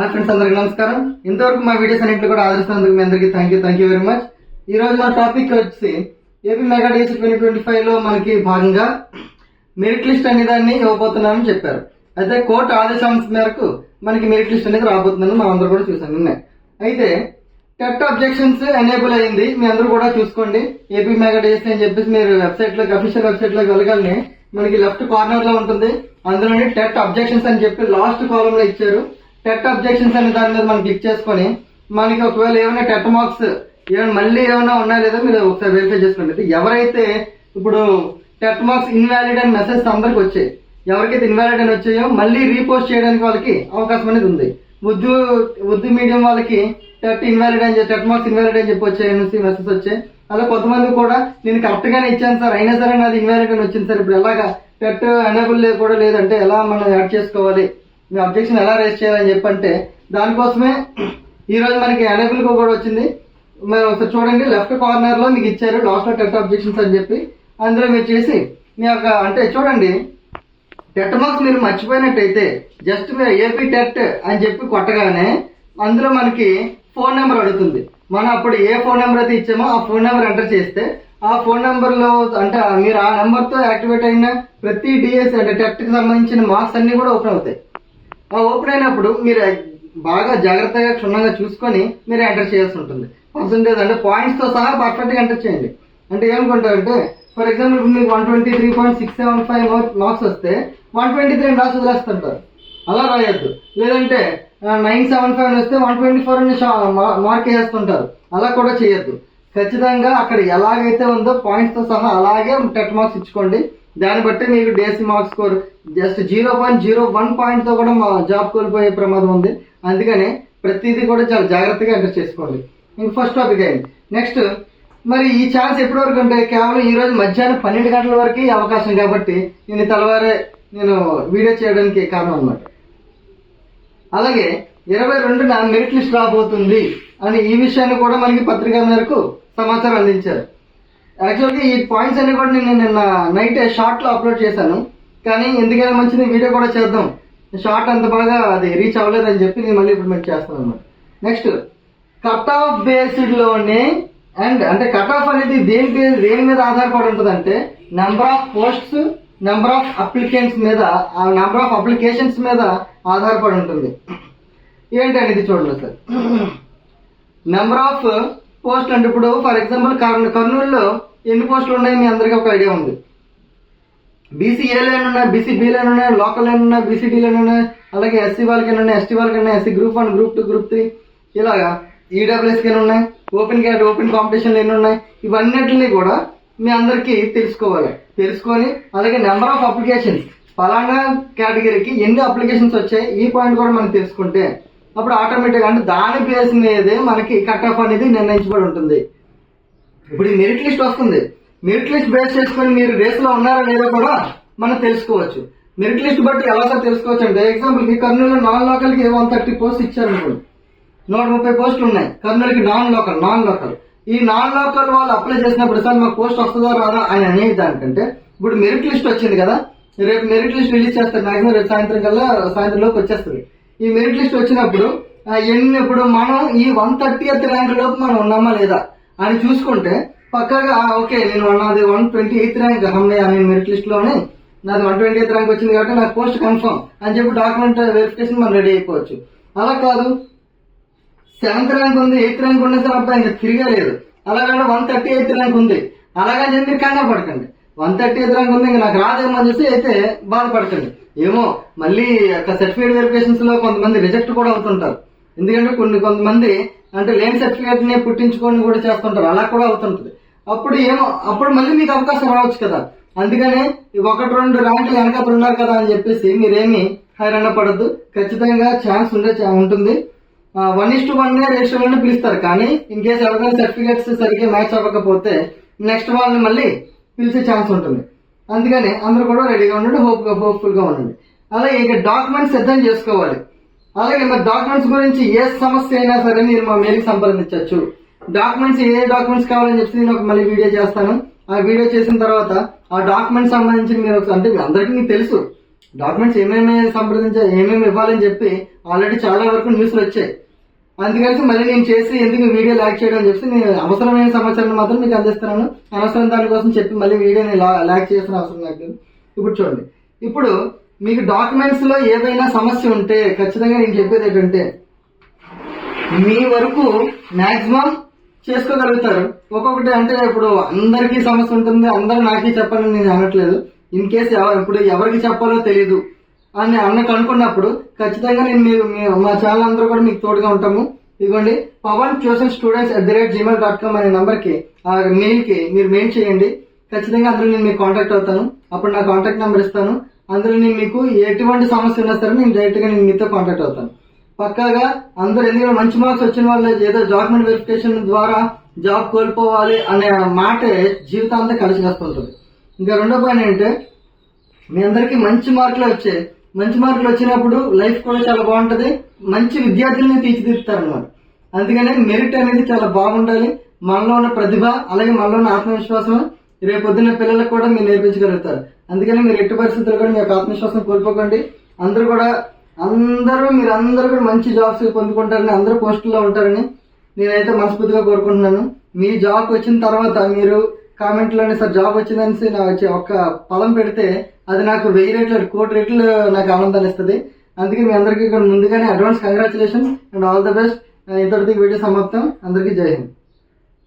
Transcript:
Hi friends అందరికి నమస్కారం. ఇంతవరకు మా వీడియోస్ అన్నింటిలో కూడా ఆదరిస్తున్నందుకు మీ అందరికీ thank you thank you very much ఈ రోజు మా టాపిక్ వచ్చి AP mega DSC twenty twenty ఫైవ్లో మనకి భాగంగా మెరిట్ లిస్ట్ అనే దాన్ని ఇవ్వబోతున్నామని చెప్పారు. అయితే కోర్టు ఆదేశాంశ మేరకు మనకి మెరిట్ లిస్ట్ అనేది రాబోతుందని మనం అందరూ కూడా చూసాం నిన్నే. అయితే టెట్ అబ్జెక్షన్స్ ఎనేబుల్ అయింది. మీ అందరూ కూడా చూసుకోండి. ఏపీ మెగా డీసీ అని చెప్పేసి మీరు వెబ్సైట్లోకి అఫీషియల్ వెబ్సైట్ వెళ్ళగానే మనకి లెఫ్ట్ కార్నర్లో ఉంటుంది. అందులోని టెట్ అబ్జెక్షన్స్ అని చెప్పి లాస్ట్ కాలంలో ఇచ్చారు. టెట్ అబ్జెక్షన్స్ అనే దాని మీద మనం క్లిక్ చేసుకొని మనకి ఒకవేళ ఏమైనా టెట్ మార్క్స్ ఏమైనా మళ్ళీ ఏమైనా ఉన్నాయా లేదా మీరు ఒకసారి వెరిఫై చేసుకోండి. అయితే ఎవరైతే ఇప్పుడు టెట్ మార్క్స్ ఇన్వాలిడ్ అని మెసేజ్ అందరికి వచ్చాయి ఎవరికైతే ఇన్వాలిడ్ అని వచ్చాయో మళ్ళీ రీపోస్ట్ చేయడానికి వాళ్ళకి అవకాశం అనేది ఉంది. ఉర్దూ ఉర్దూ మీడియం వాళ్ళకి టెట్ ఇన్వాలిడ్ అని చెప్పి టెట్ మార్క్స్ ఇన్వాలిడ్ అని చెప్పి వచ్చాయి అనేసి మెసేజ్ వచ్చాయి. అలా కొంతమంది కూడా నేను కరెక్ట్ గానే ఇచ్చాను సార్ అయినా సరే నాది ఇన్వాలిడ్ అని వచ్చింది సార్. ఇప్పుడు ఎలాగా టెట్ అనేబుల్ కూడా లేదంటే ఎలా మనం యాడ్ చేసుకోవాలి? మీ అబ్జెక్షన్ ఎలా రేస్ చేయాలని చెప్పంటే దానికోసమే ఈ రోజు మనకి ఎనేబుల్ కూడా వచ్చింది. మీరు ఒకసారి చూడండి లెఫ్ట్ కార్నర్లో మీకు ఇచ్చారు లాస్ట్లో టెట్ అబ్జెక్షన్స్ అని చెప్పి. అందులో మీరు చేసి మీ యొక్క అంటే చూడండి టెట్ మార్క్స్ మీరు మర్చిపోయినట్టయితే జస్ట్ మీరు ఏపీ టెట్ అని చెప్పి కొట్టగానే అందులో మనకి ఫోన్ నెంబర్ అడుగుతుంది. మనం అప్పుడు ఏ ఫోన్ నెంబర్ అయితే ఇచ్చామో ఆ ఫోన్ నెంబర్ ఎంటర్ చేస్తే ఆ ఫోన్ నెంబర్లో అంటే మీరు ఆ నెంబర్తో యాక్టివేట్ అయిన ప్రతి డిఎస్ అంటే టెట్కి సంబంధించిన మార్క్స్ అన్నీ కూడా ఓపెన్ అవుతాయి. ఓపెన్ అయినప్పుడు మీరు బాగా జాగ్రత్తగా క్షుణ్ణంగా చూసుకొని మీరు ఎంటర్ చేయాల్సి ఉంటుంది. పర్సంటేజ్ అంటే పాయింట్స్తో సహా పర్ఫెక్ట్గా ఎంటర్ చేయండి. అంటే ఏమనుకుంటారంటే ఫర్ ఎగ్జాంపుల్ ఇప్పుడు మీకు one twenty three point six seven five marks వస్తే వన్ ట్వంటీ త్రీ రాసి వదిలేస్తుంటారు. అలా రాయొద్దు. లేదంటే నైన్ సెవెన్ ఫైవ్ వస్తే వన్ ట్వంటీ ఫోర్ అని మార్క్ వేస్తుంటారు అలా కూడా చేయొద్దు. ఖచ్చితంగా అక్కడ ఎలాగైతే ఉందో పాయింట్స్తో సహా అలాగే టెట్ మార్క్స్ ఇచ్చుకోండి. దాన్ని బట్టి మీకు DSC marks score. Just zero point zero one పాయింట్తో కూడా మా జాబ్ కోల్పోయే ప్రమాదం ఉంది. అందుకని ప్రతిదీ కూడా చాలా జాగ్రత్తగా ఎంటర్ చేసుకోండి ఇంక ఫస్ట్ టాపిక్ అయింది. నెక్స్ట్ మరి ఈ ఛాన్స్ ఎప్పటి వరకు అంటే కేవలం ఈ రోజు మధ్యాహ్నం పన్నెండు గంటల వరకు అవకాశం కాబట్టి నేను తలవారే నేను వీడియో చేయడానికి కారణం అనమాట అలాగే ఇరవై రెండున మెరిట్ లిస్ట్ రాబోతుంది అని ఈ విషయాన్ని కూడా మనకి పత్రికా మేరకు సమాచారం అందించారు. యాక్చువల్గా ఈ పాయింట్స్ అన్ని కూడా నేను నిన్న నైట్ షార్ట్లో అప్లోడ్ చేశాను. కానీ ఎందుకైనా మంచిది వీడియో కూడా చేద్దాం. షార్ట్ అంత బాగా అది రీచ్ అవ్వలేదని చెప్పి నేను మళ్ళీ ఇంప్లిమెంట్ చేస్తాను అనమాట నెక్స్ట్ కట్ ఆఫ్ బేస్డ్లోనే అండ్ అంటే కట్ ఆఫ్ అనేది దేని దేని మీద ఆధారపడి ఉంటుంది అంటే number of posts number of applicants మీద ఆ నెంబర్ ఆఫ్ అప్లికేషన్స్ మీద ఆధారపడి ఉంటుంది. ఏంటనేది చూడండి సార్ నెంబర్ ఆఫ్ పోస్ట్ అంటే ఇప్పుడు ఫర్ ఎగ్జాంపుల్ కర్నూలులో ఎన్ని పోస్టులు ఉన్నాయి? మీ అందరికీ ఒక ఐడియా ఉంది. బీసీ ఏ లైన్ ఉన్నాయి బీసీ బి లైన్ ఉన్నాయి లోకల్ లైన్ ఉన్నాయి బీసీ డి లైన్ ఉన్నాయి అలాగే ఎస్సీ వాళ్ళకి ఉన్నాయి? ఎస్టీ వాళ్ళకి ఉన్నాయి? SC group one group two group three ఇలాగా ఈడబ్ల్యూఎస్కి ఎన్ని ఉన్నాయి? ఓపెన్ క్యాట్ ఓపెన్ కాంపిటీషన్ ఎన్ని ఉన్నాయి? ఇవన్నిటిని కూడా మీ అందరికీ తెలుసుకోవాలి. తెలుసుకొని అలాగే నెంబర్ ఆఫ్ అప్లికేషన్స్ ఫలానా కేటగిరీకి ఎన్ని అప్లికేషన్స్ వచ్చాయి? ఈ పాయింట్ కూడా మనం తెలుసుకుంటే అప్పుడు ఆటోమేటిక్ అంటే దాని బేస్ మీదే మనకి కట్ ఆఫ్ అనేది నిర్ణయించబడి ఉంటుంది. ఇప్పుడు ఈ మెరిట్ లిస్ట్ వస్తుంది. మెరిట్ లిస్ట్ బేస్ చేసుకొని మీరు రేస్లో ఉన్నారా లేదో కూడా మనం తెలుసుకోవచ్చు. మెరిట్ లిస్ట్ బట్టి ఎలా సార్ తెలుసుకోవచ్చు అంటే ఎగ్జాంపుల్కి కర్నూలు నాన్ లోకల్కి వన్ థర్టీ పోస్ట్ ఇచ్చారు అనుకోండి. నూట ముప్పై పోస్టులు ఉన్నాయి. కర్నూలుకి నాన్ లోకల్ నాన్ లోకల్ ఈ నాన్ లోకల్ వాళ్ళు అప్లై చేసినప్పుడు సార్ మాకు పోస్ట్ వస్తుందా రాదా అని అనేది దానికంటే ఇప్పుడు మెరిట్ లిస్ట్ వచ్చింది కదా రేపు మెరిట్ లిస్ట్ రిలీజ్ చేస్తారు. మాక్సిమం రేపు సాయంత్రం కల్లా సాయంత్రం లోపు వచ్చేస్తుంది. ఈ మెరిట్ లిస్ట్ వచ్చినప్పుడు ఆ, ఎన్ని ఇప్పుడు మనం ఈ వన్ థర్టీ ఎయిత్ ర్యాంక్ లోపు మనం ఉన్నామా లేదా అని చూసుకుంటే పక్కగా ఓకే నేను నాది వన్ ట్వంటీ ఎయిత్ ర్యాంక్ అమ్మయ్య నేను మెరిట్ లిస్ట్లోనే నాది వన్ ట్వంటీ ఎయిత్ ర్యాంక్ వచ్చింది కాబట్టి నాకు పోస్ట్ కన్ఫర్మ్ అని చెప్పి డాక్యుమెంట్ వెరిఫికేషన్ మనం రెడీ అయిపోవచ్చు. అలా కాదు. సెవెంత్ ర్యాంక్ ఉంది ఎయిత్ ర్యాంక్ ఉన్న సార్ అబ్బాయి ఇంకా తిరగలేదు. అలాగంటే వన్ థర్టీ ఎయిత్ ర్యాంక్ ఉంది. అలాగని చెప్పి కంగా కంగారు పడకండి. వన్ థర్టీ ఎయిత్ ర్యాంక్ ఉంది ఇంకా నాకు రాదేమో అని చెప్పి అయితే బాధపడకండి ఏమో మళ్ళీ యొక్క సర్టిఫికేట్ వెరిఫికేషన్స్లో కొంతమంది రిజెక్ట్ కూడా అవుతుంటారు. ఎందుకంటే కొన్ని కొంతమంది అంటే లేని సర్టిఫికేట్ని పుట్టించుకొని కూడా చేస్తుంటారు. అలా కూడా అవుతుంటది. అప్పుడు ఏమో అప్పుడు మళ్ళీ మీకు అవకాశం రావచ్చు కదా. అందుకనే ఒకటి రెండు ర్యాంకులు వెనకాల ఉన్నారు కదా అని చెప్పేసి మీరేమి హైరాణ పడద్దు. ఖచ్చితంగా ఛాన్స్ ఉండే ఉంటుంది. వన్ ఇస్ టు వన్ రేషియోలోనే పిలుస్తారు. కానీ ఇన్ కేసు ఎవరైనా సర్టిఫికేట్స్ సరిగ్గా మ్యాచ్ అవ్వకపోతే నెక్స్ట్ వాళ్ళని మళ్ళీ పిలిచే ఛాన్స్ ఉంటుంది. అందుకని అందరూ కూడా రెడీగా ఉండండి హోప్ హోప్ఫుల్గా ఉండండి. అలాగే ఇంకా డాక్యుమెంట్స్ సిద్ధం చేసుకోవాలి. అలాగే మరి డాక్యుమెంట్స్ గురించి ఏ సమస్య అయినా సరే మీరు మా మెయిల్ సంప్రదించవచ్చు. డాక్యుమెంట్స్ ఏ డాక్యుమెంట్స్ కావాలని చెప్పి నేను ఒక మళ్ళీ వీడియో చేస్తాను. ఆ వీడియో చేసిన తర్వాత ఆ డాక్యుమెంట్స్ సంబంధించి మీరు ఒకసారి- అంటే మీ అందరికీ మీకు తెలుసు. డాక్యుమెంట్స్ ఏమేమి సంప్రదించ ఏమేమి ఇవ్వాలని చెప్పి ఆల్రెడీ చాలా వరకు న్యూస్లు వచ్చాయి. అందుకని మళ్ళీ నేను చేసి ఎందుకు వీడియో లాక్ చేయడం అని చెప్పి నేను అవసరమైన సమాచారం మాత్రం మీకు అందిస్తున్నాను అనవసరం దానికోసం చెప్పి మళ్ళీ వీడియోని లాక్ చేసిన అవసరం నాకు లేదు. ఇప్పుడు చూడండి. ఇప్పుడు మీకు డాక్యుమెంట్స్లో ఏదైనా సమస్య ఉంటే ఖచ్చితంగా నేను చెప్పేది ఏంటంటే మీ వరకు మాక్సిమం చేసుకోగలుగుతారు. ఒక్కొక్కటి అంటే ఇప్పుడు అందరికీ సమస్య ఉంటుంది అందరూ నాకే చెప్పాలని నేను అనట్లేదు. ఇన్ కేసు ఇప్పుడు ఎవరికి చెప్పాలో తెలియదు అని అన్నకు అనుకున్నప్పుడు ఖచ్చితంగా నేను మీరు మా ఛానల్ అందరూ కూడా మీకు తోడుగా ఉంటాము. ఇదిగోండి Pavan tuition students at the rate Gmail dot com అనే నెంబర్కి ఆ మెయిల్కి మీరు మెయిల్ చేయండి. ఖచ్చితంగా అందులో నేను మీకు కాంటాక్ట్ అవుతాను. అప్పుడు నా కాంటాక్ట్ నెంబర్ ఇస్తాను. అందులో నేను మీకు ఎటువంటి సమస్య ఉన్నా సరే నేను డైరెక్ట్గా నేను మీతో కాంటాక్ట్ అవుతాను. పక్కాగా అందరూ ఎందుకంటే మంచి మార్క్స్ వచ్చిన వాళ్ళు ఏదో డాక్యుమెంట్ వెరిఫికేషన్ ద్వారా జాబ్ కోల్పోవాలి అనే మాటే జీవితాంతం కలిసి వస్తుంటుంది. ఇంకా రెండో పాయింట్ ఏంటంటే మీ అందరికీ మంచి మార్కులు వచ్చాయి. మంచి మార్కులు వచ్చినప్పుడు లైఫ్ కూడా చాలా బాగుంటది. మంచి విద్యార్థుల్ని తీర్చిదిద్దుతారు అన్నమాట అందుకనే మెరిట్ అనేది చాలా బాగుండాలి. మనలో ఉన్న ప్రతిభ అలాగే మనలో ఉన్న ఆత్మవిశ్వాసం రేపు పొద్దున్న పిల్లలకు కూడా మీరు నేర్పించగలుగుతారు. అందుకని మీరు ఎట్టి పరిస్థితుల్లో కూడా మీ యొక్క ఆత్మవిశ్వాసం కోల్పోకండి. అందరూ కూడా అందరూ మీరు అందరూ కూడా మంచి జాబ్స్ పొందుకుంటారని అందరూ పోస్టుల్లో ఉంటారని నేనైతే మనస్ఫూర్తిగా కోరుకుంటున్నాను. మీ జాబ్ వచ్చిన తర్వాత మీరు కామెంట్లోనే సార్ జాబ్ వచ్చిందనేసి నా వచ్చి ఒక్క పొలం పెడితే అది నాకు వెయ్యి రేట్లు కోటి రేట్లు నాకు ఆనందాన్ని ఇస్తుంది. అందుకే మీ అందరికీ ఇక్కడ ముందుగానే advance congratulation and all the best ఇంతటికి video సమాప్తం. అందరికీ జై హింద్.